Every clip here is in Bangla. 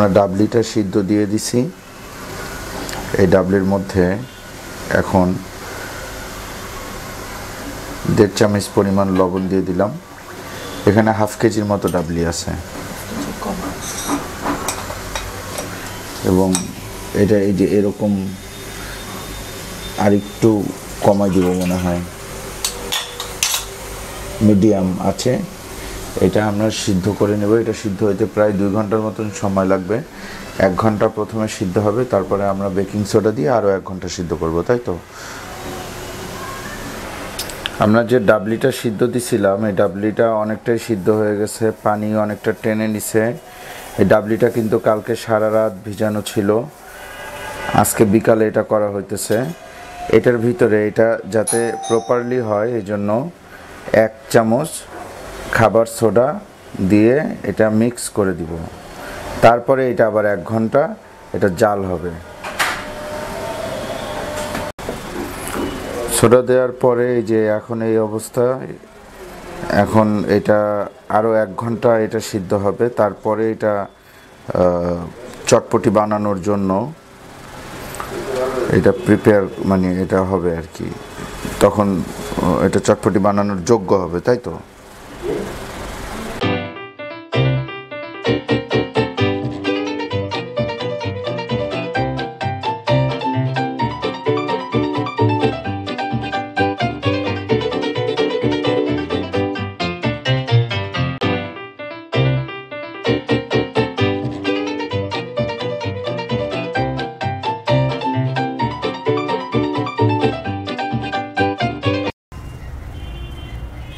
আমরা ডাবলিটা সিদ্ধ দিয়ে দিছি। এই ডাবলির মধ্যে এখন দেড় চামচ পরিমাণ লবণ দিয়ে দিলাম। এখানে হাফ কেজির মতো ডাবলি আছে। এবং এটা এই যে এরকম আর একটু কমাই দিব মনে হয়। মিডিয়াম আছে। এটা আমরা সিদ্ধ করে নেব। এটা সিদ্ধ হইতে প্রায় দুই ঘণ্টার মতন সময় লাগবে। এক ঘণ্টা প্রথমে সিদ্ধ হবে, তারপরে আমরা বেকিং সোডা দিয়ে আরও এক ঘণ্টা সিদ্ধ করব, তাই তো? আমরা যে ডাবলিটা সিদ্ধ দিছিলাম, এই ডাবলিটা অনেকটাই সিদ্ধ হয়ে গেছে, পানি অনেকটা টেনে নিছে। এই ডাবলিটা কিন্তু কালকে সারা রাত ভিজানো ছিল। আজকে বিকালে এটা করা হইতেছে। এটার ভিতরে এটা যাতে প্রপারলি হয়, এই জন্য এক চামচ খাবার সোডা দিয়ে এটা মিক্স করে দিব। তারপরে এটা আবার এক ঘণ্টা এটা জাল হবে। সোডা দেওয়ার পরে এই যে এখন এই অবস্থা, এখন এটা আরও এক ঘণ্টা এটা সিদ্ধ হবে। তারপরে এটা চটপটি বানানোর জন্য এটা প্রিপেয়ার মানে এটা হবে আর কি। তখন এটা চটপটি বানানোর যোগ্য হবে, তাই তো?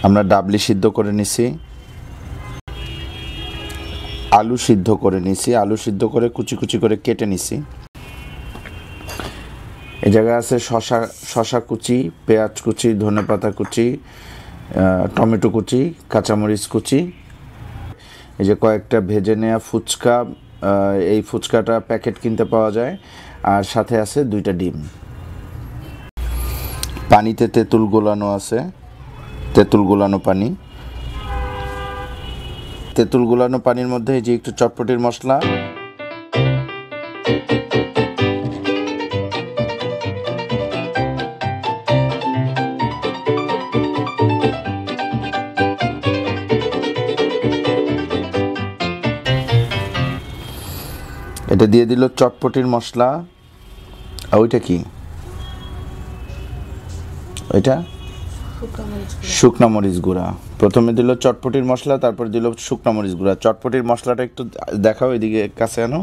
আমরা ডাবলি সিদ্ধ করে নিছি, আলু সিদ্ধ করে নিছি, আলু সিদ্ধ করে কুচি কুচি করে কেটে নিছি। এই জায়গায় আছে শশা শশা কুচি, পেঁয়াজ কুচি, ধনেপাতা কুচি টমেটো কুচি, কাঁচামরিচ কুচি। এই যে কয়েকটা ভেজে নেওয়া ফুচকা এই ফুচকাটা প্যাকেট কিনতে পাওয়া যায়। আর সাথে আছে দুইটা ডিম। পানিতে তেঁতুল গোলানো আছে। তেঁতুল গোলানো পানি। তেঁতুল গোলানো পানির মধ্যে যে একটু চটপটির মশলা। এটা দিয়ে দিল চটপটির মশলা। আর ওইটা কি? ওইটা? শুকনা মরিচ গুঁড়া। প্রথমে দিল চটপটির মশলা, তারপর দিল শুকনা মরিচ গুঁড়া। চটপটির মশলাটা একটু দেখাও এদিকে, কাছে আনো।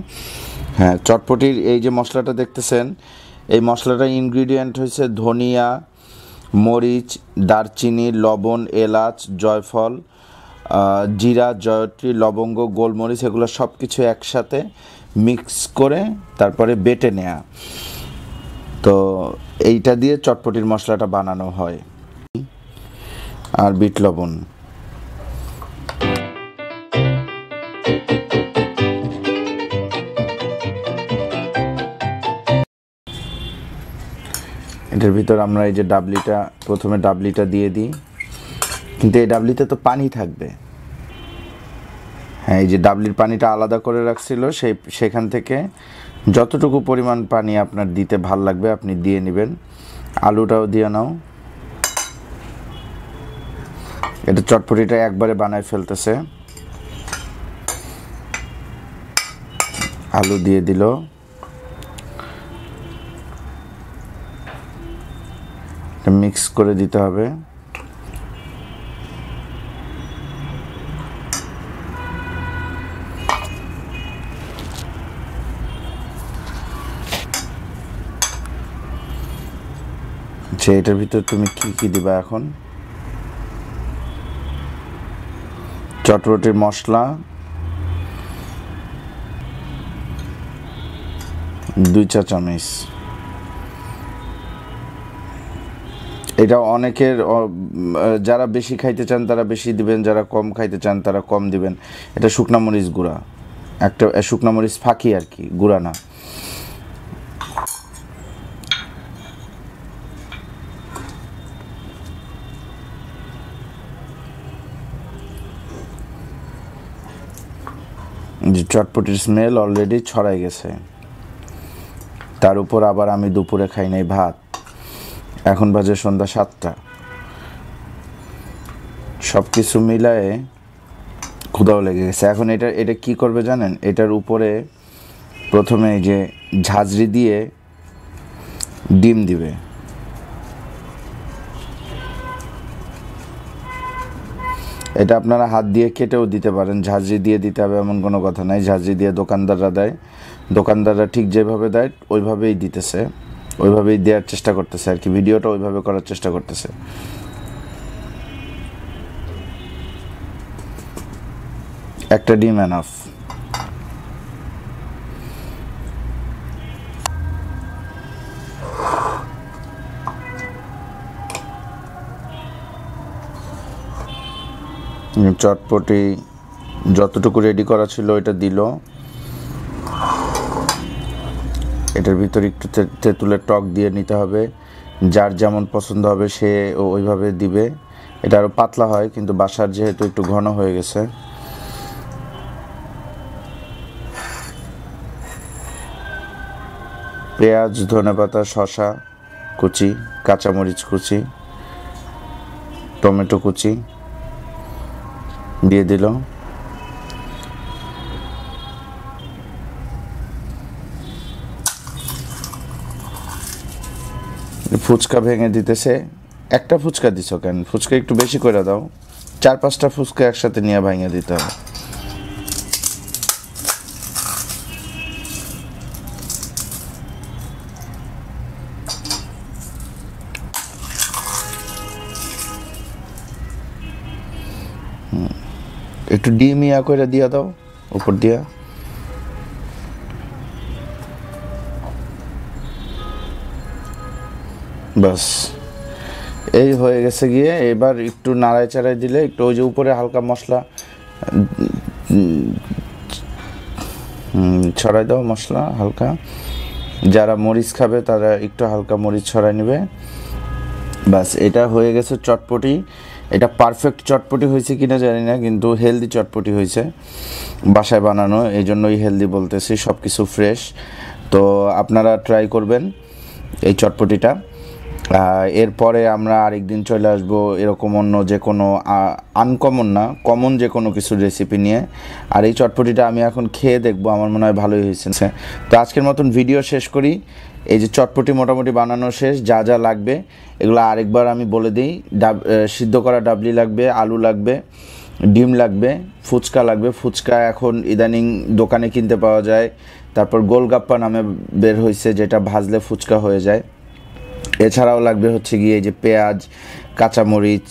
হ্যাঁ চটপটির এই যে মশলাটা দেখতেছেন, এই মশলাটার ইনগ্রিডিয়েন্ট হয়েছে ধনিয়া, মরিচ, দারচিনি, লবণ, এলাচ, জয়ফল জিরা, জয়ত্রী, লবঙ্গ, গোলমরিচ, এগুলো সব কিছু একসাথে মিক্স করে তারপরে বেটে নেয়া। তো এইটা দিয়ে চটপটির মশলাটা বানানো হয়। আর বিট লবণ। এটার ভিতর আমরা এই যে ডাবলিটা, প্রথমে ডাবলিটা দিয়ে দিই। কিন্তু এই ডাবলিতে তো পানি থাকবে। হ্যাঁ এই যে ডাবলির পানিটা আলাদা করে রাখছিল, সেই, সেখান থেকে যতটুকু পরিমাণ পানি আপনার দিতে ভালো লাগবে, আপনি দিয়ে নেবেন। আলুটাও দিয়ে নাও। এটা চটপটিটা একবারে বানায় ফেলতেছে। আলু দিয়ে দিল। মিক্স করে দিতে হবে। আচ্ছা এটার ভিতর তুমি কি কি দিবা এখন? চটপটির মশলা দুই চা চামচ। এটা অনেকের যারা বেশি খাইতে চান তারা বেশি দিবেন যারা কম খাইতে চান তারা কম দিবেন। এটা শুকনা মরিচ গুঁড়া। একটা আহ, শুকনা মরিচ ফাঁকি আর কি গুঁড়া না। যে চটপটির স্মেল অলরেডি ছড়াই গেছে। তার উপর আবার আমি দুপুরে খাই নাই ভাত। এখন বাজে সন্ধ্যা সাতটা। সব কিছু মিলায়ে ক্ষুদাও লেগে গেছে। এখন এটা এটা কি করবে জানেন? এটার উপরে প্রথমে যে ঝাঁঝরি দিয়ে ডিম দিবে। এটা আপনারা হাত দিয়ে কেটেও দিতে পারেন, ঝাঁঝরি দিয়ে দিতে হবে এমন কোনো কথা নাই, ঝাঁঝরি দিয়ে দোকানদাররা দেয়, দোকানদাররা ঠিক যেভাবে দেয় ওইভাবেই দিতেছে, ওইভাবেই দেওয়ার চেষ্টা করতেছে আর কি, ভিডিওটা ওইভাবে করার চেষ্টা করতেছে। একটা ডিম এনাফ চটপটি যতটুকু রেডি করা ছিল এটা দিল। এটার ভিতরে একটু তেঁতুলের টক দিয়ে নিতে হবে। যার যেমন পছন্দ হবে সে ওইভাবে দিবে। এটা আরও পাতলা হয়, কিন্তু বাসার যেহেতু একটু ঘন হয়ে গেছে। পেঁয়াজ, ধনেপাতা শশা কুচি, কাঁচামরিচ কুচি, টমেটো কুচি। দিয়ে দিল। ফুচকা ভেঙে দিতেছে। একটা ফুচকা দিছ কেন? ফুচকা একটু বেশি করে দাও। চার পাঁচটা ফুচকা একসাথে নিয়ে ভেঙে দিতে হবে। একটু ডিম ইয়া করে দিয়া দাও, উপর দিয়া। বাস। এই হয়ে গেছে গিয়ে, এবার একটু নাড়াই চাড়াই দিলে একটু ওই যে উপরে হালকা মশলা ছড়াই দাও মশলা হালকা। যারা মরিচ খাবে তারা একটু হালকা মরিচ ছড়াই নেবে। বাস, এটা হয়ে গেছে চটপটি। এটা পারফেক্ট চটপটি হয়েছে কিনা জানি না, কিন্তু হেলদি চটপটি হয়েছে বাসায় বানানো, এই জন্যই হেলদি বলতেছি সব কিছু ফ্রেশ তো আপনারা ট্রাই করবেন এই চটপটিটা। এরপরে আমরা আরেকদিন চলে আসব এরকম অন্য যে কোনো আনকমন না কমন যে কোনো কিছু রেসিপি নিয়ে। আর এই চটপটিটা আমি এখন খেয়ে দেখব, আমার মনে হয় ভালোই হয়েছে। তো আজকের মতন ভিডিও শেষ করি। এই যে চটপটি মোটামুটি বানানো শেষ, যা যা লাগবে, এগুলো আরেকবার আমি বলে দিই। ডাব সিদ্ধ করা ডাবলি লাগবে, আলু লাগবে, ডিম লাগবে, ফুচকা লাগবে। ফুচকা এখন ইদানিং দোকানে কিনতে পাওয়া যায়। তারপর গোলগাপ্পা নামে বের হয়েছে, যেটা ভাজলে ফুচকা হয়ে যায়। এছাড়াও লাগবে হচ্ছে গিয়ে যে পেঁয়াজ, কাঁচামরিচ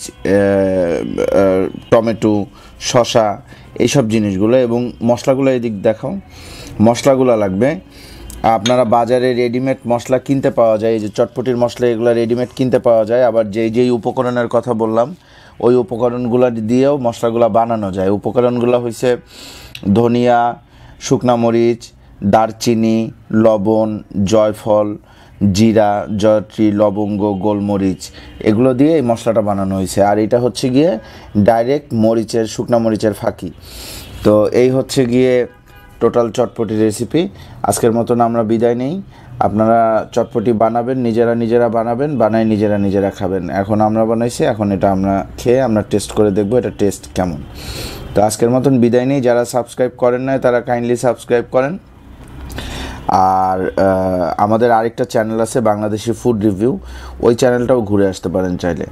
টমেটো শশা এইসব জিনিসগুলো এবং মশলাগুলো এদিক দেখাও। মশলাগুলো লাগবে। আপনারা বাজারে রেডিমেড মশলা কিনতে পাওয়া যায়, এই যে চটপটির মশলা, এগুলো রেডিমেড কিনতে পাওয়া যায়। আবার যেই যেই উপকরণের কথা বললাম, ওই উপকরণগুলো দিয়েও মশলাগুলো বানানো যায়। উপকরণগুলো হয়েছে ধনিয়া, শুকনা মরিচ, দারচিনি, লবণ, জয়ফল জিরা, জয়ত্রী, লবঙ্গ, গোলমরিচ, এগুলো দিয়ে এই মশলাটা বানানো হয়েছে। আর এটা হচ্ছে গিয়ে ডাইরেক্ট মরিচের, শুকনা মরিচের ফাঁকি। তো এই হচ্ছে গিয়ে টোটাল চটপটি রেসিপি আজকের মতন আমরা বিদায় নেই। আপনারা চটপটি বানাবেন, নিজেরা নিজেরা বানাবেন বানাই নিজেরা নিজেরা খাবেন। এখন আমরা বানাইছি, এখন এটা আমরা খেয়ে আমরা টেস্ট করে দেখব এটা টেস্ট কেমন। তো আজকের মতন বিদায় নেই। যারা সাবস্ক্রাইব করেন না তারা কাইন্ডলি সাবস্ক্রাইব করেন। আর আমাদের আরেকটা চ্যানেল আছে বাংলাদেশি ফুড রিভিউ ওই চ্যানেলটাও ঘুরে আসতে পারেন চাইলে।